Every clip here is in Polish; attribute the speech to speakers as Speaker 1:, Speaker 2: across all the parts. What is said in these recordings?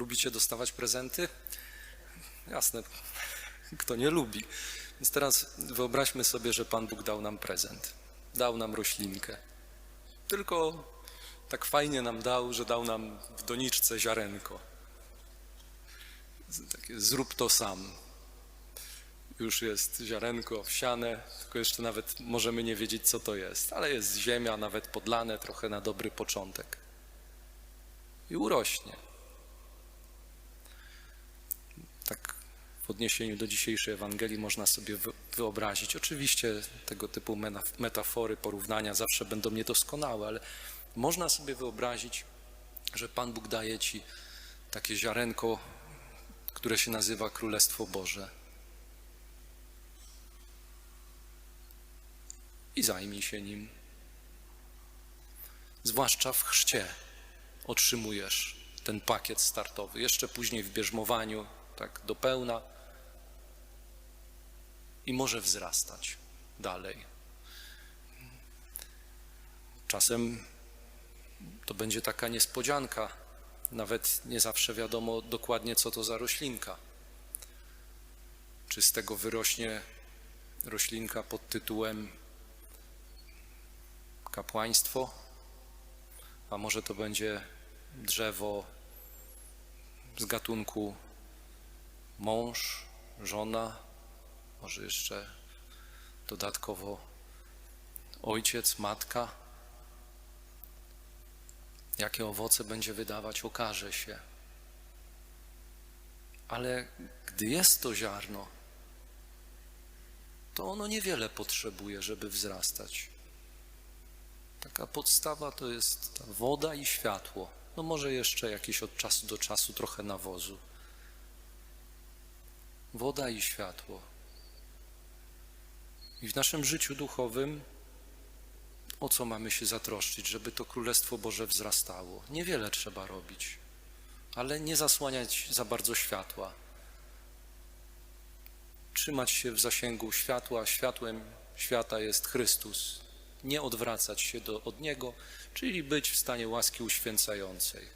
Speaker 1: Lubicie dostawać prezenty? Jasne, kto nie lubi. Więc teraz wyobraźmy sobie, że Pan Bóg dał nam prezent. Dał nam roślinkę. Tylko tak fajnie nam dał, że dał nam w doniczce ziarenko. Takie zrób to sam. Już jest ziarenko wsiane, tylko jeszcze nawet możemy nie wiedzieć, co to jest, ale jest ziemia, nawet podlane trochę na dobry początek. I urośnie. Tak w odniesieniu do dzisiejszej Ewangelii można sobie wy- wyobrazić. Oczywiście tego typu metafory, porównania zawsze będą niedoskonałe, ale można sobie wyobrazić, że Pan Bóg daje ci takie ziarenko, które się nazywa Królestwo Boże. I zajmij się nim. Zwłaszcza w chrzcie otrzymujesz ten pakiet startowy. Jeszcze później w bierzmowaniu, tak do pełna. I może wzrastać dalej. Czasem to będzie taka niespodzianka. Nawet nie zawsze wiadomo dokładnie, co to za roślinka. Czy z tego wyrośnie roślinka pod tytułem kapłaństwo, a może to będzie drzewo z gatunku mąż, żona, może jeszcze dodatkowo ojciec, matka. Jakie owoce będzie wydawać, okaże się. Ale gdy jest to ziarno, to ono niewiele potrzebuje, żeby wzrastać. Taka podstawa to jest ta woda i światło. No może jeszcze jakieś od czasu do czasu trochę nawozu. Woda i światło. I w naszym życiu duchowym o co mamy się zatroszczyć, żeby to Królestwo Boże wzrastało? Niewiele trzeba robić, ale nie zasłaniać za bardzo światła. Trzymać się w zasięgu światła. Światłem świata jest Chrystus nie odwracać się do, od Niego, czyli być w stanie łaski uświęcającej.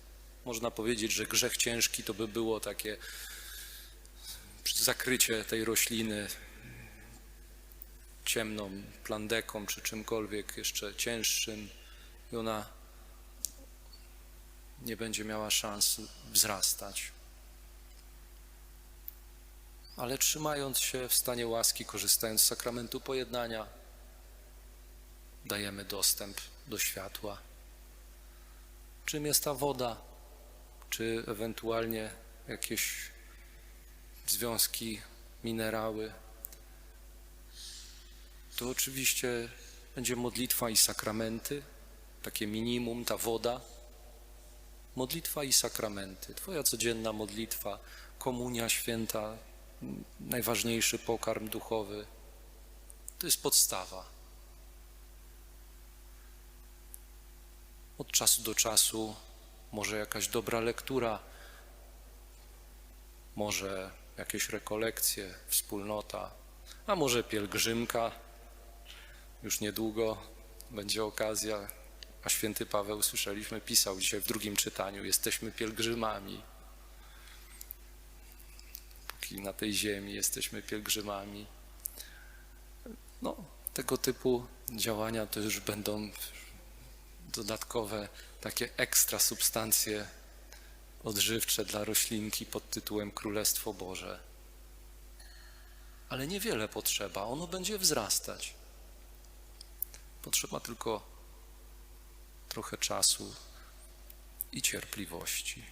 Speaker 1: Można powiedzieć, że grzech ciężki to by było takie zakrycie tej rośliny ciemną plandeką czy czymkolwiek jeszcze cięższym i ona nie będzie miała szans wzrastać. Ale trzymając się w stanie łaski, korzystając z sakramentu pojednania, dajemy dostęp do światła. Czym jest ta woda? Czy ewentualnie jakieś związki, minerały? To oczywiście będzie modlitwa i sakramenty, takie minimum, ta woda. Modlitwa i sakramenty, Twoja codzienna modlitwa, komunia święta, najważniejszy pokarm duchowy. To jest podstawa. Od czasu do czasu może jakaś dobra lektura, może jakieś rekolekcje, wspólnota, a może pielgrzymka. Już niedługo będzie okazja, a święty Paweł, słyszeliśmy, pisał dzisiaj w drugim czytaniu, jesteśmy pielgrzymami. Póki na tej ziemi jesteśmy pielgrzymami. No, tego typu działania to już będą dodatkowe, takie ekstra substancje odżywcze dla roślinki pod tytułem Królestwo Boże. Ale niewiele potrzeba, ono będzie wzrastać. Potrzeba tylko trochę czasu i cierpliwości.